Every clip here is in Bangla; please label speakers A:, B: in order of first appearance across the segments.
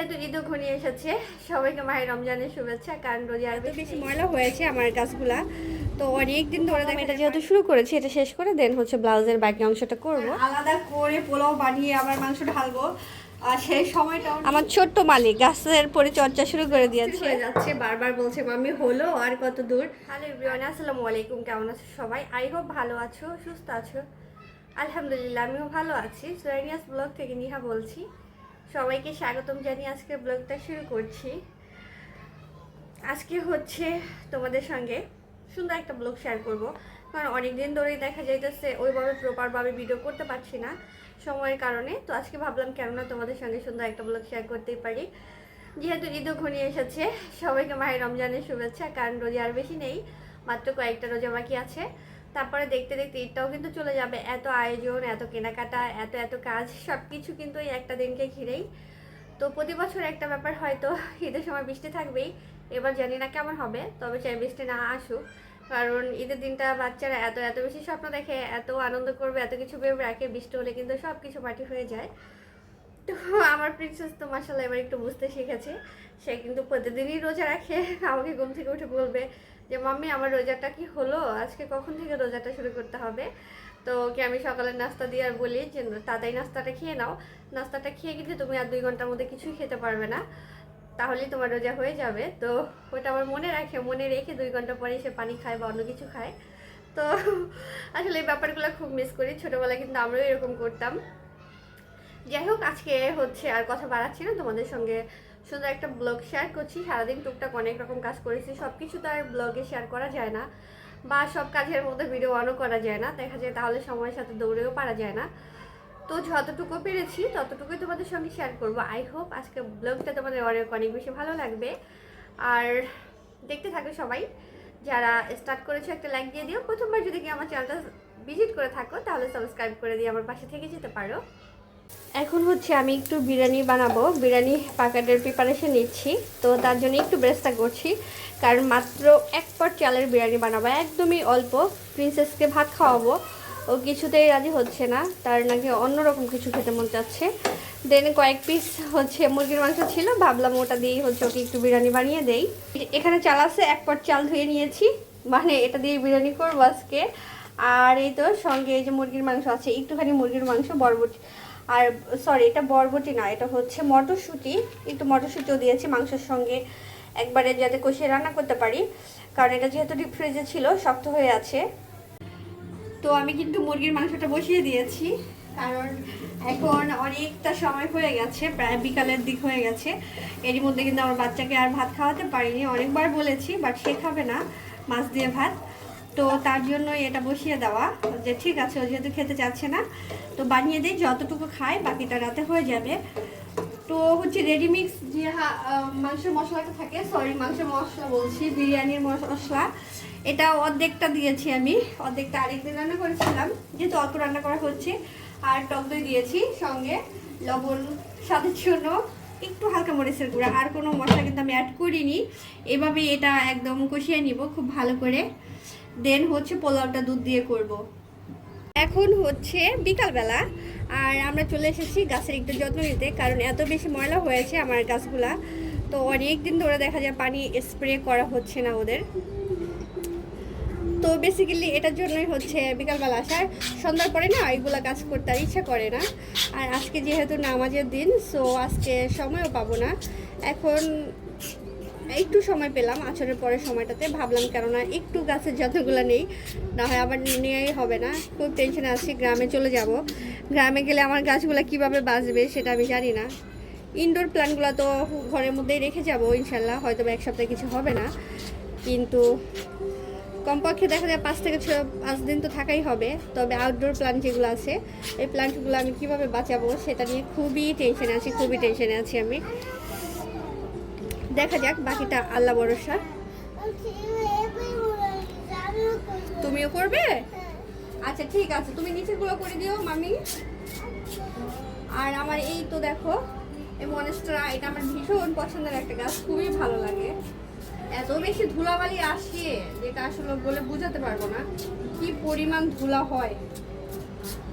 A: যেহেতু ঈদও ঘনিয়ে এসেছে। সবাইকে মায়ের রমজানের শুভেচ্ছা কারণ রোজা আর বেশি ময়লা হয়েছে আমার গাছগুলা তো অনেক দিন ধরে আমি এটা যেহেতু শুরু করেছি এটা শেষ করে দেন হচ্ছে ব্লাউজের বাকি অংশটা করব।
B: আলাদা করে পোলাও বানিয়ে আবার মাংস ঢালবো। আর সেই সময়টা
A: আমার ছোট্ট মালিক গাছের পরিচর্যা শুরু করে দিয়েছে হয়ে যাচ্ছে বারবার বলছে মাম্মি হলো আর কত দূর? হ্যালো এভরিওয়ান আসসালামু আলাইকুম কেমন আছো সবাই? আই হোপ ভালো আছো সুস্থ আছো। আলহামদুলিল্লাহ আমিও ভালো আছি। সোয়ানিয়াস ব্লগ থেকে নিহা বলছি। সবাইকে স্বাগতম জানিয়ে আজকে ব্লগটা শুরু করছি। আজকে হচ্ছে তোমাদের সঙ্গে সুন্দর একটা ব্লগ শেয়ার করব। কারণ অনেক দিন ধরেই দেখা যাইতেছে, ওইভাবে প্রপারভাবে ভিডিও করতে পারছি না সময়ের কারণে। তো আজকে ভাবলাম কেননা তোমাদের সঙ্গে সুন্দর একটা ব্লগ শেয়ার করতেই পারি। যেহেতু ঈদও ঘনিয়ে এসেছে, সবাইকে মায়ের রমজানের শুভেচ্ছা, কারণ রোজা আর বেশি নেই, মাত্র কয়েকটা রোজা বাকি আছে। তারপরে দেখতে দেখতে ঈদটাও কিন্তু চলে যাবে। এত আয়োজন, এত কেনাকাটা, এত এত কাজ সব কিছু কিন্তু এই একটা দিনকে ঘিরেই। তো প্রতি বছর একটা ব্যাপার হয়তো ঈদের সময় বৃষ্টি থাকবেই। এবার জানি না কেমন হবে, তবে চাই বৃষ্টি না আসুক। কারণ ঈদের দিনটা বাচ্চারা এত এত বেশি স্বপ্ন দেখে, এত আনন্দ করবে, এত কিছু ভেবে রাখে, বৃষ্টি হলে কিন্তু সব কিছু মাটি হয়ে যায়। তো আমার প্রিন্সেস তো মাসাল্লাহ এবার একটু বুঝতে শিখেছে। সে কিন্তু প্রতিদিনই রোজা রাখে, আমাকে ঘুম থেকে উঠে বলবে যে, মাম্মি, আমার রোজাটা কি হলো? আজকে কখন থেকে রোজাটা শুরু করতে হবে? তো ওকে আমি সকালের নাস্তা দিয়ে আর বলি যে, তাড়াতাড়ি নাস্তাটা খেয়ে নাও। নাস্তাটা খেয়ে কিন্তু তুমি আর দুই ঘণ্টার মধ্যে কিছুই খেতে পারবে না। তাহলেই তোমার রোজা হয়ে যাবে। তো ওটা আমার মনে রাখে, মনে রেখে দুই ঘণ্টা পরে সে পানি খায় বা অন্য কিছু খায়। তো আসলে এই ব্যাপারগুলো খুব মিস করি। ছোটোবেলায় কিন্তু আমরাও এরকম করতাম। যাই হোক, আজকে হচ্ছে আর কথা বাড়াচ্ছি না তোমাদের সঙ্গে। সুন্দর একটা ব্লগ শেয়ার করছি। সারাদিন টুকটাক অনেক রকম কাজ করেছি। সব কিছু তো আর ব্লগে শেয়ার করা যায় না বা সব কাজের মধ্যে ভিডিও অনও করা যায় না। দেখা যায় তাহলে সময়ের সাথে দৌড়েও পারা যায় না। তো যতটুকু পেরেছি, ততটুকুই তোমাদের সঙ্গে শেয়ার করব। আই হোপ আজকে ব্লগটা তোমাদের অনেক অনেক বেশি ভালো লাগবে। আর দেখতে থাকো সবাই। যারা স্টার্ট করেছ, একটা লাইক দিয়ে দিও। প্রথমবার যদি কি আমার চ্যানেলটা ভিজিট করে থাকো, তাহলে সাবস্ক্রাইব করে দিয়ে আমার পাশে থেকে যেতে পারো। এখন হচ্ছে আমি একটু বিরিয়ানি বানাবো। বিরিয়ানি পাকাটের প্রিপারেশন নিচ্ছি। তো তার জন্য একটু ব্যস্তা করছি। কারণ মাত্র এক পট চালের বিরিয়ানি বানাবো। একদমই অল্প। প্রিন্সেসকে ভাত খাওয়াবো। ও কিছুতেই রাজি হচ্ছে না। তার নাকি অন্যরকম কিছু খেতে মন চাচ্ছে। দেন কয়েক পিস হচ্ছে মুরগির মাংস ছিল। ভাবলাম ওটা দিয়েই হচ্ছে ওকে একটু বিরিয়ানি বানিয়ে দেই। এখানে চাল আছে, এক পট চাল ধুয়ে নিয়েছি। মানে এটা দিয়ে বিরিয়ানি করব আজকে। আর এই তো সঙ্গে এই যে মুরগির মাংস আছে, একটুখানি মুরগির মাংস, বরবটি আর সরি এটা বরবটি না, এটা হচ্ছে মটরশুঁটি। একটু মটরশুঁটিও দিয়েছি মাংসের সঙ্গে। একবারে যাতে কষিয়ে রান্না করতে পারি, কারণ এটা যেহেতু ডিপ ফ্রিজে ছিল, শক্ত হয়ে আছে। তো আমি কিন্তু মুরগির মাংসটা বসিয়ে দিয়েছি, কারণ এখন অনেকটা সময় হয়ে গেছে, প্রায় বিকালের দিক হয়ে গেছে। এরই মধ্যে কিন্তু আমার বাচ্চাকে আর ভাত খাওয়াতে পারিনি, অনেকবার বলেছি বাট সে খাবে না, মাছ দিয়ে ভাত। তো তার জন্য এটা বসিয়ে দেওয়া যে ঠিক আছে, ও যেহেতু খেতে চাচ্ছে না, তো বানিয়ে দিই, যতটুকু খায় বাকিটা রাতে হয়ে যাবে। তো হচ্ছে রেডিমিক্স যে মাংসের মশলাটা থাকে সরি মাংসের মশলা বলছি, বিরিয়ানির মশলা, এটা অর্ধেকটা দিয়েছি আমি, অর্ধেকটা আরেকদিন রান্না করেছিলাম, যেহেতু অল্প রান্না করা হচ্ছে, আর টক দই দিয়েছি সঙ্গে, লবণ, স্বাদের জন্য, একটু হালকা মরিচের গুঁড়া, আর কোনো মশলা কিন্তু আমি অ্যাড করিনি, এভাবে এটা একদম কষিয়ে নিব খুব ভালো করে। দেন হচ্ছে পোলাওটা দুধ দিয়ে করব। এখন হচ্ছে বিকালবেলা, আর আমরা চলে এসেছি গাছের একটু যত্ন নিতে, কারণ এত বেশি ময়লা হয়েছে আমার গাছগুলা। তো অনেক দিন ধরে দেখা যায় পানি স্প্রে করা হচ্ছে না ওদের। তো বেসিক্যালি এটার জন্যই হচ্ছে বিকালবেলা আসার। সন্ধ্যার পরে না এগুলা কাজ করতে আর ইচ্ছা করে না। আর আজকে যেহেতু নামাজের দিন সো আজকে সময়ও পাবো না। এখন একটু সময় পেলাম আচরের পরের সময়টাতে। ভাবলাম কেননা একটু গাছের যত্নগুলো নেই, না হয় আবার নেওয়াই হবে না। খুব টেনশনে আছি, গ্রামে চলে যাব। গ্রামে গেলে আমার গাছগুলো কীভাবে বাঁচবে সেটা আমি জানি না। ইনডোর প্ল্যান্টগুলো তো ঘরের মধ্যেই রেখে যাব, ইনশাল্লাহ। হয়তো এক সপ্তাহে কিছু হবে না। কিন্তু কমপক্ষে দেখা যায় পাঁচ থেকে ছ পাঁচ দিন তো থাকাই হবে। তবে আউটডোর প্ল্যান্ট যেগুলো আছে, এই প্ল্যান্টগুলো আমি কীভাবে বাঁচাবো সেটা নিয়ে খুবই টেনশনে আছি, খুবই টেনশনে আছি আমি। দেখা যাক বাকিটা আল্লাহ ভরসা। তুমিও করবে? আচ্ছা ঠিক আছে তুমি নিচেরগুলো করে দিও মামি। আর আমার এই তো দেখো এই মনেস্টরা এটা আমার ভীষণ পছন্দের একটা গাছ খুবই ভালো লাগে। এত বেশি ধুলাবালি আসে যেটা আসলে বলে বোঝাতে পারব না কি পরিমাণ ধুলা হয়।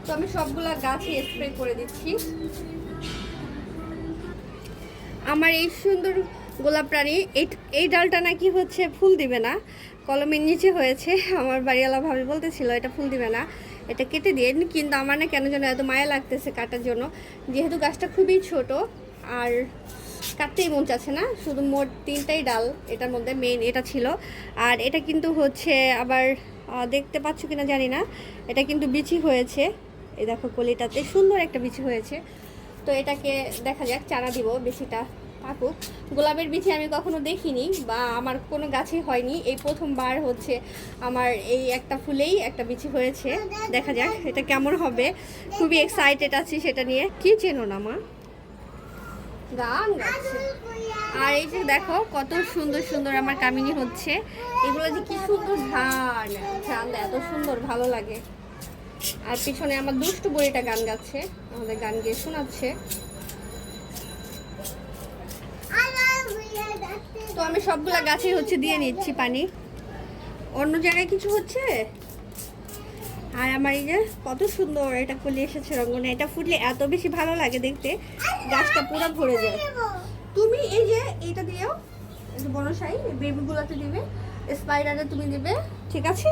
A: তো আমি সবগুলা গাছে স্প্রে করে দিচ্ছি। আমার এই সুন্দর গোলাপ রানী, এই এই ডালটা নাকি হচ্ছে ফুল দিবে না। কলমের নিচে হয়েছে। আমার বাড়িওয়ালা ভাবি বলতেছিল, এটা ফুল দিবে না, এটা কেটে দিয়ে কিন্তু আমার না কেন যেন এত মায়া লাগতেছে কাটার জন্য। যেহেতু গাছটা খুবই ছোট, আর কাটতেই মন চাচ্ছে না, শুধু মোট তিনটাই ডাল এটার মধ্যে মেইন এটা ছিল। আর এটা কিন্তু হচ্ছে আবার দেখতে পাচ্ছ কিনা জানি না, এটা কিন্তু বিচি হয়েছে। এই দেখো কলিটাতে সুন্দর একটা বিচি হয়েছে। তো এটাকে দেখা যাক, চারা দিব বেশিটা। পাকুক গোলাপের বিচি আমি কখনো দেখিনি বা আমার কোনো গাছেই হয়নি। এই প্রথমবার হচ্ছে আমার এই একটা ফুলেই একটা বিচি হয়েছে। দেখা যাক এটা কেমন হবে। খুবই এক্সাইটেড আছি সেটা নিয়ে। কি চেনো না মা? গান আর এই যে দেখো, কত সুন্দর সুন্দর আমার কামিনী হচ্ছে। এগুলো যে কি সুন্দর ধান ধান এত সুন্দর, ভালো লাগে। আর পিছনে আমার দুষ্টু বইটা গান গাচ্ছে। আমাদের গান গিয়ে শোনাচ্ছে। তো আমি সবগুলা গাছে হচ্ছে দিয়ে নিচ্ছি পানি। অন্য জায়গায় কিছু হচ্ছে? আর আমার এই যে কত সুন্দর এটা কলি এসেছে রঙ্গনে এটা ফুটলে এত বেশি ভালো লাগে দেখতে। গাছটা পুরো ভরে যায়। তুমি এই যে এটা দিও এই যে বনসাই বেবিগুলোতে দিবে স্পাইডারে তুমি দিবে, ঠিক আছে?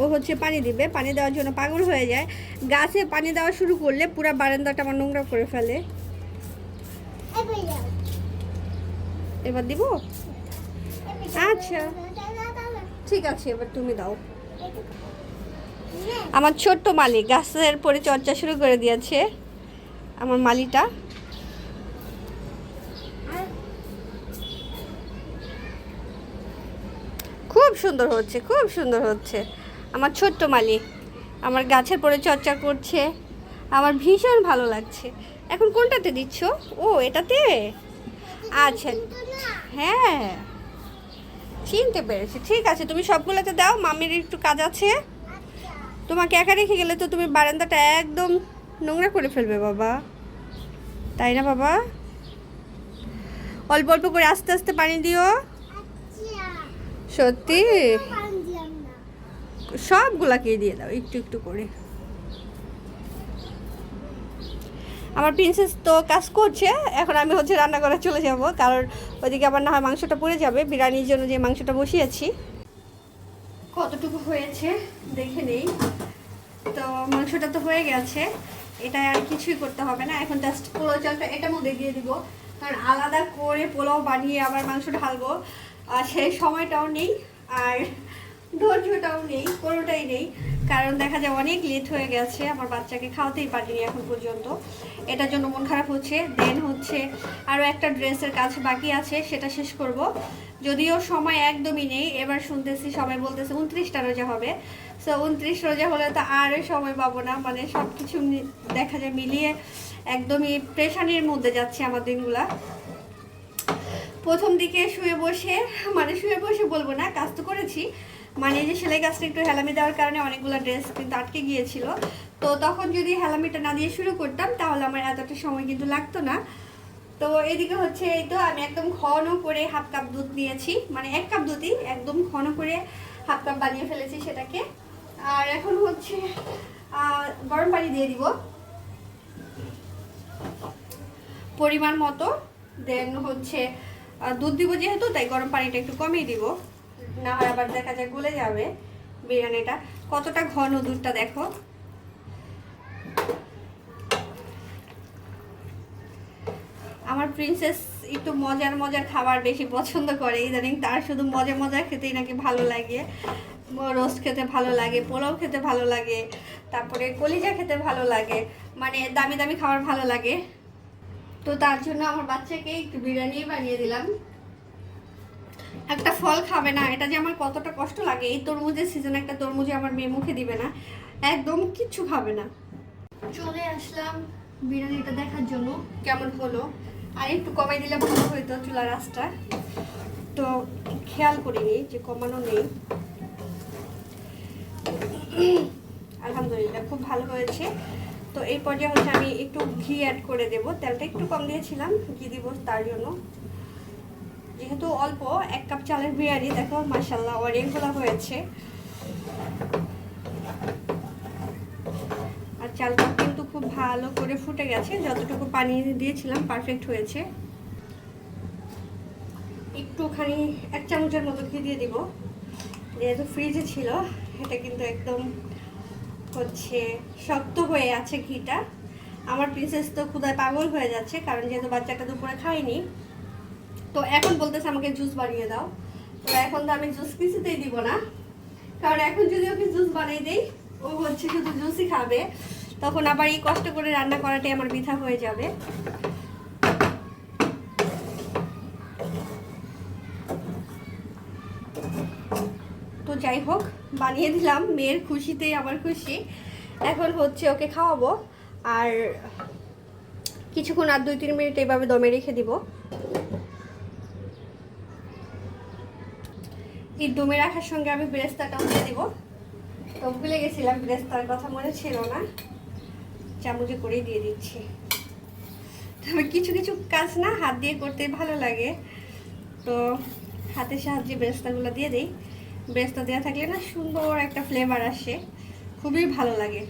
A: ও হচ্ছে পানি দিবে। পানি দেওয়ার জন্য পাগল হয়ে যায়। গাছে পানি দেওয়া শুরু করলে পুরো বারান্দাটা আমার নোংরা করে ফেলে। এবার দিব? আচ্ছা। ঠিক আছে, এবার তুমি দাও। আমার ছোট্ট মালিক, গাছের পরিচর্যা শুরু করে দিয়েছে আমার মালিটা। খুব সুন্দর হচ্ছে, খুব সুন্দর হচ্ছে। আমার ছোট্ট মালিক, আমার গাছের পরিচর্যা করছে। আমার ভীষণ ভালো লাগছে। এখন কোনটাতে দিচ্ছ? ও, এটাতে? আচ্ছা। হ্যাঁ। চিনতে পেরেছি। ঠিক আছে তুমি সবগুলোতে দাও মামির একটু কাজ আছে। তোমাকে একা রেখে গেলে তো তুমি বারান্দাটা একদম নোংরা করে ফেলবে বাবা। তাই না বাবা? অল্প অল্প করে আস্তে আস্তে পানি দিও। সত্যি? সবগুলাকে দিয়ে দাও একটু একটু করে। আমার প্রিন্সেস তো কাজ করছে, এখন আমি হচ্ছে রান্না করে চলে যাব, কারণ ওইদিকে আবার না হয় মাংসটা পড়ে যাবে, বিরিয়ানির জন্য যে মাংসটা বসিয়েছি। কতটুকু হয়েছে দেখে নেই। তো মাংসটা তো হয়ে গেছে, এটা আর কিছুই করতে হবে না, এখন জাস্ট পোলাও চালটা এটার মধ্যে দিয়ে দিব, কারণ আলাদা করে পোলাও বানিয়ে আবার মাংস ঢালবো, আর সেই সময়টাও নেই, আর ধৈর্যটাও নেই, কোনোটাই নেই। কারণ দেখা যায় অনেক লেট হয়ে গেছে, আমার বাচ্চাকে খাওয়াতেই পারিনি এখন পর্যন্ত। এটার জন্য মন খারাপ হচ্ছে। দেন হচ্ছে আরও একটা ড্রেসের কাজ বাকি আছে, সেটা শেষ করব। যদিও সময় একদমই নেই, এবার শুনতেছি সবাই বলতেছে উনত্রিশটা রোজা হবে। সো উনত্রিশ রোজা হলে তো আর সময় পাবো না। মানে সব কিছু দেখা যায় মিলিয়ে একদমই প্রেশানির মধ্যে যাচ্ছে আমার দিনগুলা। প্রথম দিকে শুয়ে বসে মানে শুয়ে বসে বলব না, কাজ তো করেছি। মানে যে সেলাই কাজটা একটু হেলামি দেওয়ার কারণে অনেকগুলো ড্রেস কিন্তু আটকে গিয়েছিল। তো তখন যদি হেলামিটা না দিয়ে শুরু করতাম, তাহলে আমার এতটা সময় কিন্তু লাগতো না। তো এদিকে হচ্ছে এই তো আমি একদম ঘন করে হাফ কাপ দুধ নিয়েছি। মানে এক কাপ দুধই, একদম ঘন করে হাফ কাপ বানিয়ে ফেলেছি সেটাকে। আর এখন হচ্ছে গরম পানি দিয়ে দিব। পরিমাণ মতো। দেন হচ্ছে দুধ দিব যেহেতু, তাই গরম পানিটা একটু কমিয়ে দিব। না হয় আবার দেখা যায় গলে যাবে বিরিয়ানিটা। কতটা ঘন দুধটা দেখো। আমার প্রিন্সেস একটু মজার মজার খাবার বেশি পছন্দ করে, ইদানিং তার শুধু মজা মজা খেতেই নাকি ভালো লাগে। রোস্ট খেতে ভালো লাগে, পোলাও খেতে ভালো লাগে, তারপরে কলিজা খেতে ভালো লাগে মানে দামি দামি খাবার ভালো লাগে। তো তার জন্য আমার বাচ্চাকে একটু বিরিয়ানি বানিয়ে দিলাম। একটা ফল খাবে না, এটা যে আমার কতটা কষ্ট লাগে। এই তরমুজের সিজনে একটা তরমুজে আমার মেয়ে মুখে দিবে না, একদম কিচ্ছু খাবে না। চলে আসলাম বিরিয়ানিটা দেখার জন্য, কেমন হলো? আর একটু কমাই দিলে ভালো হইতো চুলার আঁচটা। তো খেয়াল করিনি যে কমানো নেই। আলহামদুলিল্লাহ, খুব ভালো হয়েছে। তো এই পর্যায়ে হচ্ছে আমি একটু ঘি অ্যাড করে দেব। তেলটা একটু কম দিয়েছিলাম, ঘি দিব তার জন্য। যেহেতু অল্প, এক কাপ চালের বিরিয়ানি, দেখো মাসাল্লাহ অনেকগুলো হয়েছে। আর চালটা কিন্তু খুব ভালো করে ফুটে গেছে, যতটুকু পানি দিয়েছিলাম পারফেক্ট হয়েছে। একটুখানি, এক চামচের মতো ঘি দিয়ে দিব। যেহেতু ফ্রিজে ছিল, এটা কিন্তু একদম হচ্ছে শক্ত হয়ে আছে ঘিটা। আমার প্রিন্সেস তো ক্ষুদায় পাগল হয়ে যাচ্ছে, কারণ যেহেতু বাচ্চাটা দুপুরে খায়নি তো এখন বলতেছে আমাকে জুস বানিয়ে দাও। তো এখন তো আমি জুস কিছুতেই দিব না। কারণ এখন যদি ওকে জুস বানিয়ে দেই, ও হচ্ছে শুধু জুসই খাবে। তখন আবার এই কষ্ট করে রান্না করাটাই আমার বৃথা হয়ে যাবে। তো যাই হোক, বানিয়ে দিলাম। মেয়ের খুশিতেই আমার খুশি। এখন হচ্ছে ওকে খাওয়াবো। আর কিছুক্ষণ আর দুই তিন মিনিট এইভাবে দমে রেখে দিব। এই রাখার সঙ্গে আমি ব্রেস্তাটাও দিয়ে দেবো। তো ভুলে গেছিলাম, ব্রেস্তার কথা মনে ছিল না। চামচে করেই দিয়ে দিচ্ছি। তবে কিছু কিছু কাজ না, হাত দিয়ে করতে ভালো লাগে। তো হাতের সাহায্যে ব্রেস্তাগুলো দিয়ে দিই। ব্রেস্তা দেওয়া থাকলে না সুন্দর একটা ফ্লেভার আসে। খুবই ভালো লাগে।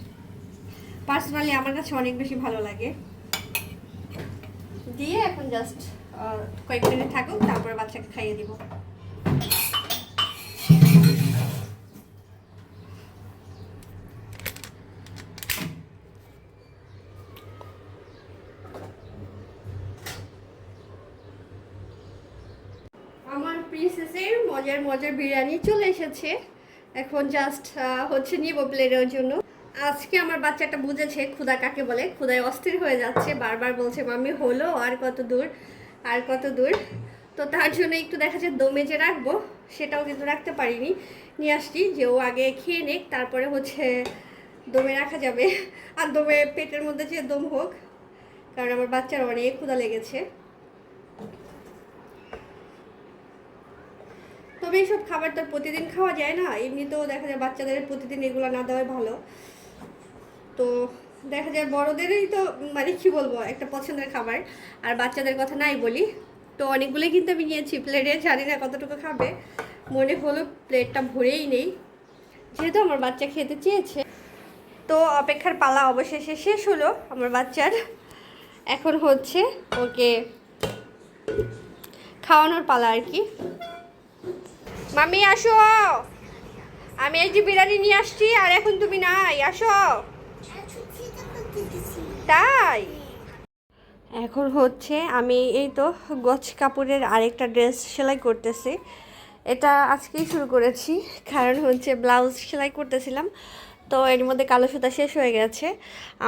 A: পার্সোনালি আমার কাছে অনেক বেশি ভালো লাগে। দিয়ে এখন জাস্ট কয়েক মিনিট থাকুক, তারপরে বাচ্চাকে খাইয়ে দিব। মজার বিরিয়ানি চলে এসেছে। এখন জাস্ট হচ্ছে নিব প্লেটের জন্য। আজকে আমার বাচ্চাটা বুঝেছে ক্ষুদা কাকে বলে। ক্ষুদায় অস্থির হয়ে যাচ্ছে, বারবার বলছে, মাম্মি, হলো আর কত দূর, আর কত দূর? তো তার জন্য একটু দেখা যায় দমে যে রাখব, সেটাও কিন্তু রাখতে পারিনি। নিয়ে আসছি যে ও আগে খেয়ে নেক, তারপরে হচ্ছে দমে রাখা যাবে। আর দমে পেটের মধ্যে যে দম হোক, কারণ আমার বাচ্চার অনেক ক্ষুদা লেগেছে। তবে এইসব খাবার তো প্রতিদিন খাওয়া যায় না। এমনিতেও দেখা যায় বাচ্চাদের প্রতিদিন এগুলো না দেওয়াই ভালো। তো দেখা যায় বড়দেরই তো মানে কী বলব, একটা পছন্দের খাবার। আর বাচ্চাদের কথা নাই বলি। তো অনেকগুলোই কিন্তু আমি নিয়েছি প্লেটে, জানি না কতটুকু খাবে। মনে হলো প্লেটটা ভরেই নেই। যেহেতু আমার বাচ্চা খেতে চেয়েছে। তো অপেক্ষার পালা অবশেষে শেষ হলো আমার বাচ্চার। এখন হচ্ছে ওকে খাওয়ানোর পালা আর কি। মামি, আসো। আমি এই যে বিরিয়ানি নিয়ে আসছি, আর এখন তুমি নাই, আসো। তাই? এখন হচ্ছে আমি এই তো গছ কাপড়ের আরেকটা ড্রেস সেলাই করতেছি। এটা আজকেই শুরু করেছি, কারণ হচ্ছে ব্লাউজ সেলাই করতেছিলাম। তো এর মধ্যে কালো সুতা শেষ হয়ে গেছে।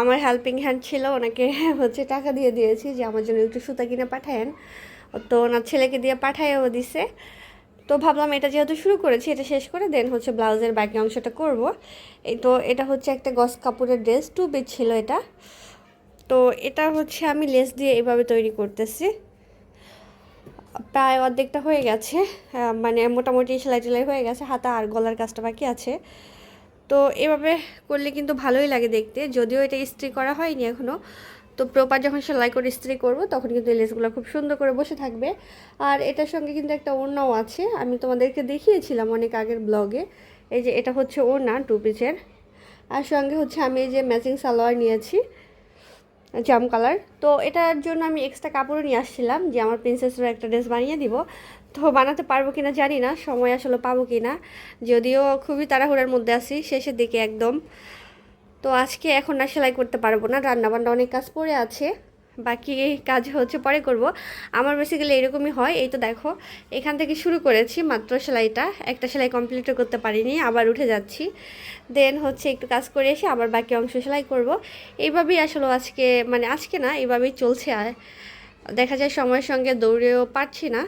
A: আমার হেল্পিং হ্যান্ড ছিল, ওনাকে হচ্ছে টাকা দিয়ে দিয়েছি যে আমার জন্য একটু সুতা কিনে পাঠায়েন। তো ওনার ছেলেকে দিয়ে পাঠাইও দিছে। তো ভাবলাম এটা যেহেতু শুরু করেছি, এটা শেষ করে দেন হচ্ছে ব্লাউজের বাকি অংশটা করব। এই তো এটা হচ্ছে একটা গস কাপড়ের ড্রেস টু পিস ছিল এটা। তো এটা হচ্ছে আমি লেস দিয়ে এভাবে তৈরি করতেছি। প্রায় অর্ধেকটা হয়ে গেছে মানে মোটামুটি সেলাই টেলাই হয়ে গেছে, হাতা আর গলার কাজটা বাকি আছে। তো এভাবে করলে কিন্তু ভালোই লাগে দেখতে, যদিও এটা ইস্ত্রি করা হয়নি এখনও তো প্রপার যখন সেলাই করে ইস্ত্রি করব, তখন কিন্তু এই লেসগুলো খুব সুন্দর করে বসে থাকবে। আর এটার সঙ্গে কিন্তু একটা ওড়নাও আছে। আমি তোমাদেরকে দেখিয়েছিলাম অনেক আগের ব্লগে, এই যে এটা হচ্ছে ওড়না টু পিসের। আর সঙ্গে হচ্ছে আমি এই যে ম্যাচিং সালোয়ার নিয়েছি, জাম কালার। তো এটার জন্য আমি এক্সট্রা কাপড়ও নিয়ে আসছিলাম যে আমার প্রিন্সেসের একটা ড্রেস বানিয়ে দিব। তো বানাতে পারব কিনা জানি না, সময় আসলে পাবো কিনা। যদিও খুবই তাড়াহুড়ার মধ্যে আছি, শেষের দিকে একদম। তো আজকে এখন না সেলাই করতে পারব না, রান্নাবান্না অনেক কাজ পড়ে আছে, বাকি কাজ হচ্ছে পরে করব। আমার বেসিক্যালি এরকমই হয়, এই তো দেখো, এখান থেকে শুরু করেছি মাত্র সেলাইটা, একটা সেলাই কমপ্লিটও করতে পারিনি, আবার উঠে যাচ্ছি। দেন হচ্ছে একটু কাজ করে এসে আবার বাকি অংশ সেলাই করব। এইভাবেই আসলে আজকে মানে আজকে না, এইভাবেই চলছে আর, দেখা যায় সময়ের সঙ্গে দৌড়েও পারছি না।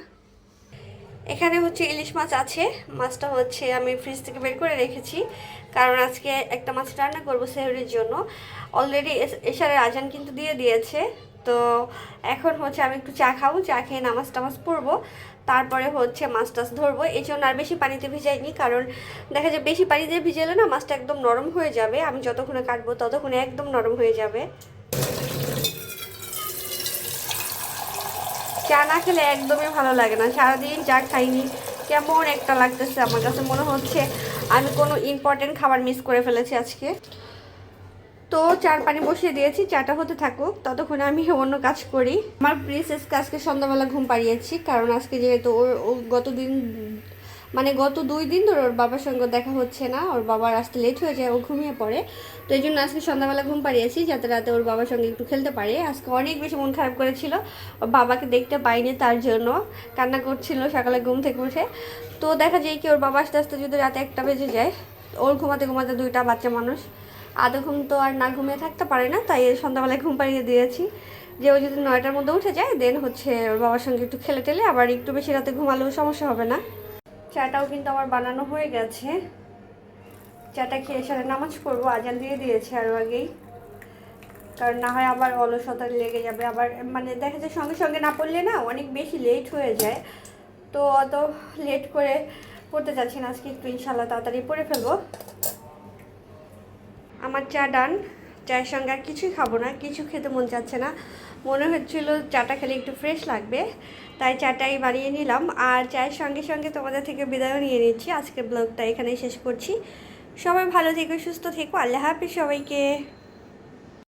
A: এখানে হচ্ছে ইলিশ মাছ আছে, মাছটা হচ্ছে আমি ফ্রিজ থেকে বের করে রেখেছি। কারণ আজকে একটা মাছ রান্না করব সেহরির জন্য। অলরেডি এশারের আজান কিন্তু দিয়ে দিয়েছে। তো এখন হচ্ছে আমি একটু চা খাব, চা খেয়ে নামাজ টামাজ পড়ব। তারপরে হচ্ছে মাছ টাছ ধরবো। এই জন্য আর বেশি পানিতে ভিজাইনি, কারণ দেখা যায় বেশি পানিতে ভিজালে না মাছটা একদম নরম হয়ে যাবে। আমি যতক্ষণে কাটবো ততক্ষণে একদম নরম হয়ে যাবে। চা না খেলে একদমই ভালো লাগে না। সারাদিন চা খাইনি। কেমন একটা লাগতেছে আমার কাছে। মনে হচ্ছে আমি কোনো ইম্পর্টেন্ট খাবার মিস করে ফেলেছি আজকে। তো চার পানি বসিয়ে দিয়েছি, চাটা হতে থাকুক, ততক্ষণে আমি অন্য কাজ করি। আমার প্রিন্সেসকে আজকে সন্ধ্যাবেলা ঘুম পাড়িয়েছি, কারণ আজকে যেহেতু ও গত দিন মানে গত দুই দিন ধরে ওর বাবার সঙ্গে দেখা হচ্ছে না, ওর বাবার আসতে লেট হয়ে যায়, ও ঘুমিয়ে পড়ে। তো এই জন্য আজকে সন্ধ্যাবেলা ঘুম পাড়িয়েছি, যাতে রাতে ওর বাবার সঙ্গে একটু খেলতে পারে। আজকে অনেক বেশি মন খারাপ করেছিল, ওর বাবাকে দেখতে পাইনি তার জন্য। কান্না করছিল সকালে ঘুম থেকে উঠে। তো দেখা যায় কি, ওর বাবা আস্তে আস্তে যদি রাতে একটা বেজে যায়, ওর ঘুমাতে ঘুমাতে দুইটা বাচ্চা মানুষ। আধো ঘুম তো আর না ঘুমিয়ে থাকতে পারে না, তাই সন্ধ্যাবেলায় ঘুম পাড়িয়ে দিয়েছি। যে ও যদি নয়টার মধ্যে উঠে যায় দেন হচ্ছে ওর বাবার সঙ্গে একটু খেলে টেলে, আবার একটু বেশি রাতে ঘুমালেও সমস্যা হবে না। চাটাও কিন্তু আমার বানানো হয়ে গেছে। চাটা খেয়ে সারে নামাজ পড়ব, আজান দিয়ে দিয়েছে আরও আগেই। কারণ না হয় আবার অলসতা লেগে যাবে, আবার মানে দেখা যায় সঙ্গে সঙ্গে না পড়লে না অনেক বেশি লেট হয়ে যায়। তো অত লেট করে পড়তে চাচ্ছি না, আজকে একটু ইনশাল্লাহ তাড়াতাড়ি পড়ে ফেলব। আমার চা ডান চায়ের সঙ্গে আর কিছুই খাব না, কিছু খেতে মন চাচ্ছে না। মনে হচ্ছিল চাটা খেলে একটু ফ্রেশ লাগবে, তাই চাটাই বানিয়ে নিলাম। আর চায়ের সঙ্গে সঙ্গে তোমাদের থেকে বিদায়ও নিয়ে নিচ্ছি। আজকে ব্লগটা এখানেই শেষ করছি। সবাই ভালো থেকো, সুস্থ থেকো। আল্লাহ হাফিজ সবাইকে।